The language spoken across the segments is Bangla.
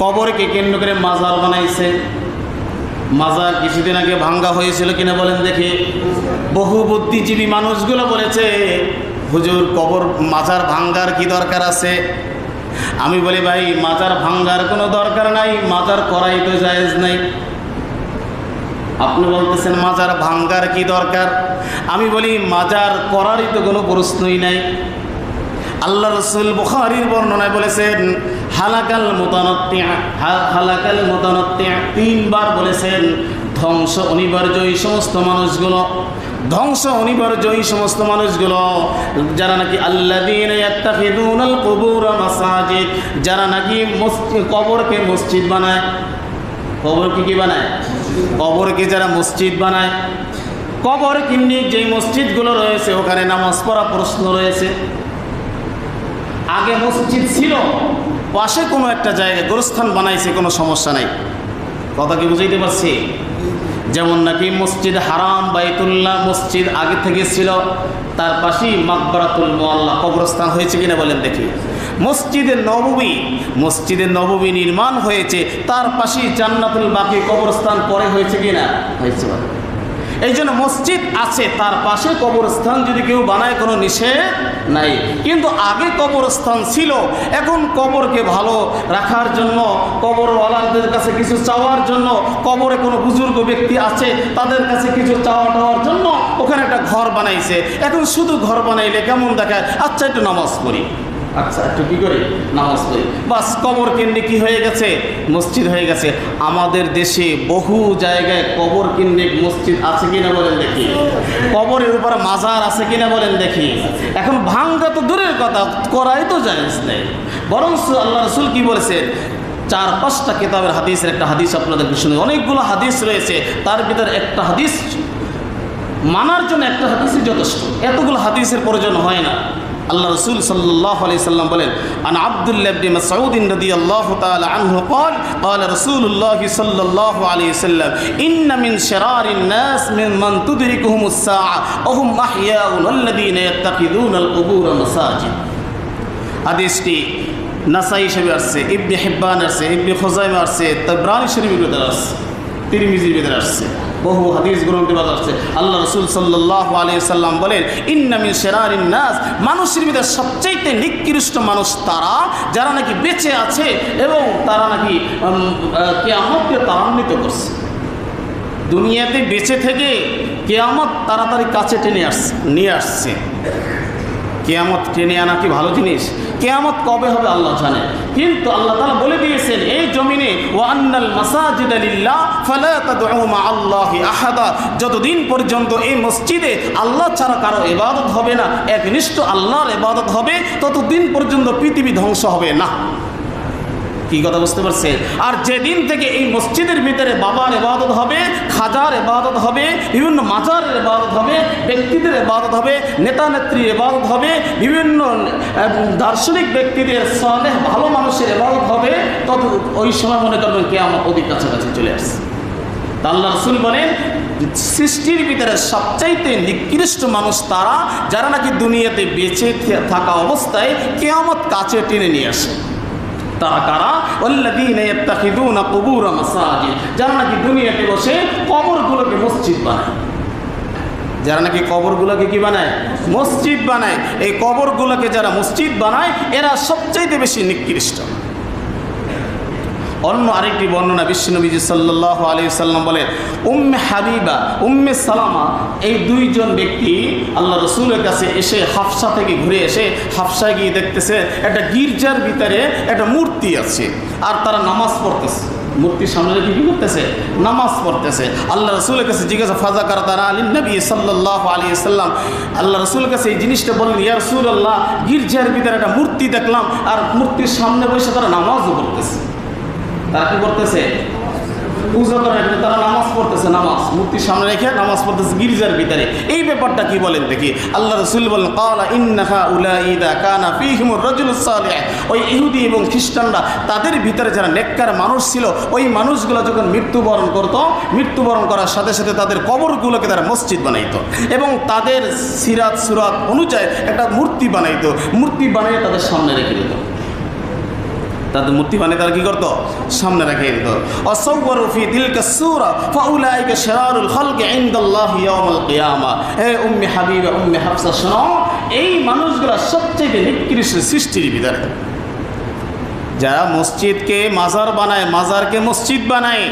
কবরকে কেন্দ্র করে মাজার বানাইছে। মাজার কিছুদিন আগে ভাঙ্গা হয়েছিল কিনা বলেন দেখি। বহু বুদ্ধিজীবী মানুষগুলো বলেছে, হুজুর, কবর মাজার ভাঙ্গার কি দরকার আছে? আমি বলি, ভাই, মাজার ভাঙ্গার কোনো দরকার নাই, মাজার করাই তো জায়েজ নাই। আপনি বলতেছেন, মাজার ভাঙ্গার কি দরকার? আমি বলি, মাজার করারই তো কোনো প্রশ্নই নাই। আল্লাহ রসুল বুখারির বর্ণনায় বলেছেন, হালাকাল হালাকাল মোতানত্তিয়া তিনবার বলেছেন, ধ্বংস অনিবার্য এই সমস্ত মানুষগুলো, ধ্বংস অনিবার্য এই সমস্ত মানুষগুলো, যারা নাকি কবুর মাসাজিদ, যারা নাকি কবরকে মসজিদ বানায়। কবরকে কি বানায়? কবরকে যারা মসজিদ বানায়। কবর কিন্নি যেই মসজিদগুলো রয়েছে, ওখানে নামাজ পড়া প্রশ্ন রয়েছে। আগে মসজিদ ছিল, পাশে কোনো একটা জায়গায় গোরস্থান বানাইছে, কোনো সমস্যা নাই। কথা কি বুঝাইতে পারছি? যেমন নাকি মসজিদ হারাম, বাইতুল্লাহ মসজিদ আগে থেকে ছিল, তার পাশেই মাকবরাতুল মোয়াল্লা কবরস্থান হয়েছে কিনা বলেন দেখি। মসজিদে নববী মসজিদে নববী নির্মাণ হয়েছে, তার পাশেই জান্নাতুল বাকি কবরস্থান পরে হয়েছে কিনা? হয়েছে। এই জন্য মসজিদ আছে, তার পাশে কবরস্থান যদি কেউ বানায় কোনো নিষেধ নাই। কিন্তু আগে কবরস্থান ছিল, এখন কবরকে ভালো রাখার জন্য, কবরওয়ালাদের কাছে কিছু চাওয়ার জন্য, কবরে কোনো বুজুর্গ ব্যক্তি আছে, তাদের কাছে কিছু চাওয়া টাওয়ার জন্য ওখানে একটা ঘর বানাইছে। এখন শুধু ঘর বানাইলে কেমন দেখায়? আচ্ছা একটু নামাজ পড়ি। আচ্ছা একটু কী করি? নামাজ পড়ি। বাস, কবর কেন্দ্রে কি হয়ে গেছে? মসজিদ হয়ে গেছে। আমাদের দেশে বহু জায়গায় কবর কেন্দ্রিক মসজিদ আছে কিনা বলেন দেখি। কবরের উপর মাজার আছে কিনা বলেন দেখি। এখন ভাঙ্গা তো দূরের কথা, করাই তো জায়েজ নেই। বরং আল্লাহ রসুল কি বলেছেন? চার পাঁচটা কিতাবের হাদিসের একটা হাদিস আপনাদেরকে শুনে। অনেকগুলো হাদিস রয়েছে, তার ভিতরে একটা হাদিস মানার জন্য একটা হাদিসই যথেষ্ট। এতগুলো হাদিসের প্রয়োজন হয় না। আল্লাহ রসুল সাল্লাহ আলাইহি সাল্লাম বলেন আন আব্দুল্লাহ ইবনে মাসউদ রাদিয়াল্লাহু তাআলা আনহু قال قال رسول الله صلى الله عليه وسلم ان من شرار الناس من من تدركهم الساعه وهم احياء الذين يتخذون القبور مساجد হাদিসটি নাসাই হিসেবে আসছে ইবনে হিব্বান আসছে ইবনে খোজাইমা আসছে তাবরানি শরীফের ভিতরে আসছে তিরমিজির ভিতরে আসছে বহু হাদিস গ্রন্থে বাজার আসছে আল্লাহ রসুল সাল্লাহ আলিয়াল্লাম বলেন ইন্নামিন সেরারিন নাস মানুষের ভিতরে সবচাইতে নিকৃষ্ট মানুষ তারা, যারা নাকি বেঁচে আছে এবং তারা নাকি কেয়ামতকে ত্বরান্বিত করছে। দুনিয়াতে বেঁচে থেকে কেয়ামত তাড়াতাড়ি কাছে টেনে আসছে নিয়ে আসছে। কেয়ামত টেনে আনা কি ভালো জিনিস? কেয়ামত কবে হবে আল্লাহ জানে। কিন্তু আল্লাহ তালা বলে দিয়েছেন, এই জমিনে ওয়ান্নাল মাসাজিদ আলিল্লাহ আল্লাহি আহাদা। যতদিন পর্যন্ত এই মসজিদে আল্লাহ ছাড়া কারও এবাদত হবে না, একনিষ্ঠ আল্লাহর এবাদত হবে, ততদিন পর্যন্ত পৃথিবী ধ্বংস হবে না। কি কথা বুঝতে পারছেন? আর যেদিন থেকে এই মসজিদের ভিতরে বাবার এবাদত হবে, খাজার এবাদত হবে, বিভিন্ন মাজারের এবাদত হবে, ব্যক্তিদের এবাদত হবে, নেতা নেত্রীর এবাদত হবে, বিভিন্ন দার্শনিক ব্যক্তিদের সালেহ ভালো মানুষের এবাদত হবে তত ওই সময় মনে করবেন কে আমার অধিক কাছাকাছি চলে আসছে। আল্লাহ রসুল বলেন, সৃষ্টির ভিতরে সবচাইতে নিকৃষ্ট মানুষ তারা, যারা নাকি দুনিয়াতে বেঁচে থাকা অবস্থায় কেয়ামত কাছে টেনে নিয়ে আসে। কারা যারা নাকি দুনিয়াতে বসে কবরগুলোকে মসজিদ বানায়। যারা নাকি কবরগুলোকে কি বানায়? মসজিদ বানায়। এই কবরগুলোকে যারা মসজিদ বানায়, এরা সবচাইতে বেশি নিকৃষ্ট। অন্য আরেকটি বর্ণনা বিশ্বনবীজি সাল্লাহ আলী সাল্লাম বলেন উম্মে হাবিবা, উম্মে সালামা। এই দুইজন ব্যক্তি আল্লাহ রসুলের কাছে এসে হাফসা থেকে ঘুরে এসে হাফসায় গিয়ে দেখতেছে, একটা গির্জার ভিতরে একটা মূর্তি আছে, আর তারা নামাজ পড়তেছে। মূর্তির সামনে রেখে কি করতেছে? নামাজ পড়তেছে। আল্লাহ রসুলের কাছে জিজ্ঞাসা ফাজা করা তারা আলী নবী সাল্লাহ আলী সাল্লাম আল্লাহ রসুলের কাছে এই জিনিসটা বললেন, ইয়া রসুল আল্লাহ গির্জার ভিতরে একটা মূর্তি দেখলাম, আর মূর্তির সামনে বসে তারা নামাজও পড়তেছে। তারা কি করতেছে? পূজা করার তারা নামাজ পড়তেছে, নামাজ। মূর্তির সামনে রেখে নামাজ পড়তেছে গির্জার ভিতরে। এই ব্যাপারটা কি বলেন দেখি? আল্লাহ রসুল বলেন কালা ইন্নাহা উলা ইদা কানা ফিহিমুর রাজুল সালিহ। ওই ইহুদি এবং খ্রিস্টানরা তাদের ভিতরে যারা নেককার মানুষ ছিল, ওই মানুষগুলো যখন মৃত্যুবরণ করত, মৃত্যুবরণ করার সাথে সাথে তাদের কবরগুলোকে তারা মসজিদ বানাইতো এবং তাদের সিরাত সুরাত অনুযায়ী একটা মূর্তি বানাইতো। মূর্তি বানিয়ে তাদের সামনে রেখে দিত। তাদের মূর্তি বানিয়ে, তারা কি করতো? সামনে রেখে দিত। অসৌবরু ফি তিলকা সূরা, ফাউলাইকা শিরারুল খালকি ইনদাল্লাহি ইয়াউমাল কিয়ামা। হে উম্মি হাবিবা, উম্মি হাফসা, শোনো, এই মানুষগুলো সবচেয়ে নিকৃষ্ট সৃষ্টির ভিতরে। যারা মসজিদকে মাজার বানায়, মাজারকে মসজিদ বানায়,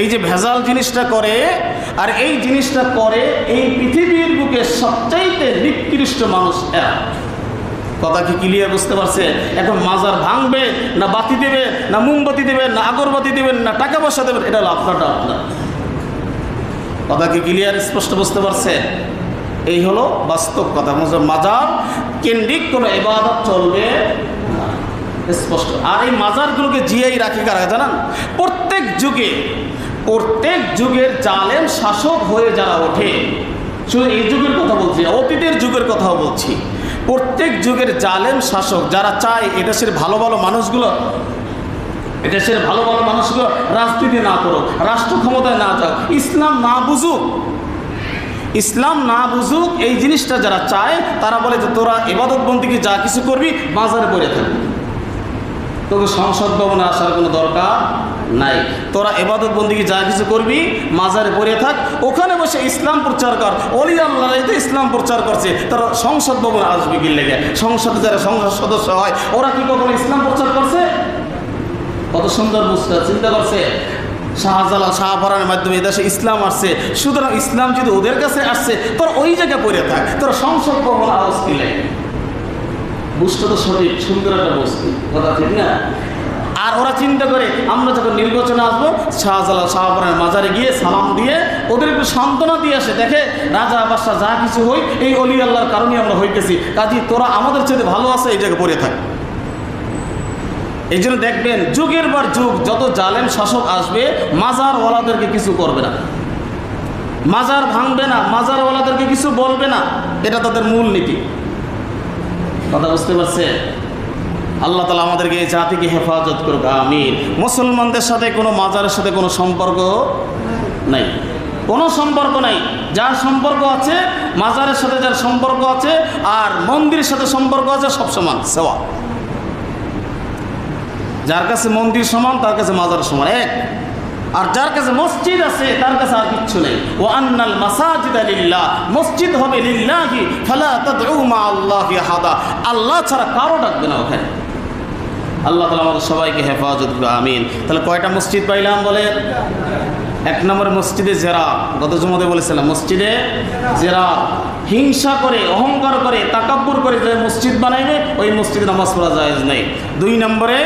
এই যে ভেজাল জিনিসটা করে, আর এই জিনিসটা করে, এই পৃথিবীর বুকে সবচাইতে নিকৃষ্ট মানুষ এরা। কথা কি ক্লিয়ার বুঝতে পারছে এখন মাজার ভাঙবে, না বাতি দেবে, না মোমবাতি দেবেন না আগরবাতি দেবেন, না টাকা পয়সা দেবেন, এটা হলো আপনারটা আপনার কথা কি ক্লিয়ার স্পষ্ট বুঝতে পারছে এই হলো বাস্তব কথা। মুজ- মাজার কেন্দ্রিক কোনো এবাদত চলবে। স্পষ্ট। আর এই মাজারগুলোকে জিয়াই রাখি কারা, জানান? প্রত্যেক যুগে, প্রত্যেক যুগের জালেম শাসক হয়ে যারা ওঠে, শুধু এই যুগের কথা বলছি অতীতের যুগের কথাও বলছি। প্রত্যেক যুগের জালেম শাসক যারা চায় এদেশের ভালো ভালো মানুষগুলো এদেশের ভালো ভালো মানুষগুলো রাজনীতি না করুক, রাষ্ট্র ক্ষমতায় না যাক, ইসলাম না বুঝুক, ইসলাম না বুঝুক, এই জিনিসটা যারা চায় তারা বলে যে তোরা এবাদত বন্দিকে যা কিছু করবি বাজারে পড়ে থাকবি তোকে সংসদ ভবনে আসার কোনো দরকার নাই। তোরা এবাদত বন্দিকে যা কিছু করবি, মাজারে পড়ে থাক, ওখানে বসে ইসলাম প্রচার কর, অলি আল্লাহ ইসলাম প্রচার করছে, তারা সংসদ ভবনে আসবে কি লেগে? সংসদে যারা সংসদ সদস্য হয়, ওরা কি কখনো ইসলাম প্রচার করছে? কত সুন্দর বুঝতে চিন্তা করছে শাহজালাল শাহফরানের মাধ্যমে এদেশে ইসলাম আসছে। সুতরাং ইসলাম যদি ওদের কাছে আসছে, তোর ওই জায়গায় পড়ে থাক, তোর সংসদ ভবন আওয়াজ কি লাগে? বুঝতে তো সঠিক, সুন্দর একটা বস্তু। কথা ঠিক না? আর ওরা চিন্তা করে, আমরা যখন নির্বাচনে আসব, শাহজালাল শাহপুরের মাজারে গিয়ে সালাম দিয়ে ওদের একটু সান্ত্বনা দিয়ে আসে, দেখে রাজা বাদশাহ যা কিছু হই, এই অলি আল্লাহর কারণে আমরা হইতেছি। কাজী, তোরা আমাদের চেয়ে ভালো আছে এই জায়গায় পড়ে থাক। এই জন্য দেখবেন, যুগের পর যুগ, যত জালেম শাসক আসবে মাজার মাজারওয়ালাদেরকে কিছু করবে না। মাজার ভাঙবে না মাজার মাজারওয়ালাদেরকে কিছু বলবে না, এটা তাদের মূল নীতি। কথা বুঝতে পারছে? আল্লাহ তালা আমাদেরকে এই জাতিকে হেফাজত করুক, আমিন। মুসলমানদের সাথে কোনো মাজারের সাথে কোনো সম্পর্ক নাই। কোনো সম্পর্ক নাই। যার সম্পর্ক আছে, মাজারের সাথে যার সম্পর্ক আছে, আর মন্দিরের সাথে সম্পর্ক আছে, সব সমান সেবা যার কাছে মন্দির সমান, তার কাছে মাজার সমান। এক আর যার কাছে মসজিদ আছে, তার কাছে আর কিচ্ছু নেই। ও আন্নাল মাসাজিদ লিল্লাহ। মসজিদ হবে লিল্লাহি, ফালা তাদউ মা আল্লাহি হাদা আল্লাহ ছাড়া কারও ডাকবে না ওখানে। আল্লাহ তালা আমাদের সবাইকে হেফাজত আমিন। তাহলে কয়টা মসজিদ পাইলাম বলে এক নম্বর মসজিদে জেরা। গত জুমতে বলেছিলাম, মসজিদে জেরা। হিংসা করে, অহংকার করে, তাকাব্বুর করে যে মসজিদ বানাইবে, ওই মসজিদে নামাজ পড়া যায় নেই। দুই নম্বরে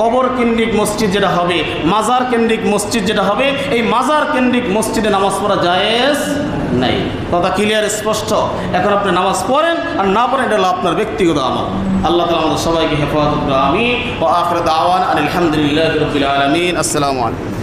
কবর কেন্দ্রিক মসজিদ যেটা হবে, মাজার কেন্দ্রিক মসজিদ যেটা হবে, এই মাজার কেন্দ্রিক মসজিদে নামাজ পড়া জায়েজ নাই। কথা ক্লিয়ার স্পষ্ট? এখন আপনি নামাজ পড়েন, আর না পড়েন, এটা হলো আপনার ব্যক্তিগত আমল। আল্লাহ তালা আমাদের সবাইকে হেফাজত আমি ও আখরত আওয়ান আলহামদুলিল্লাহ আসসালামু আলাইকুম।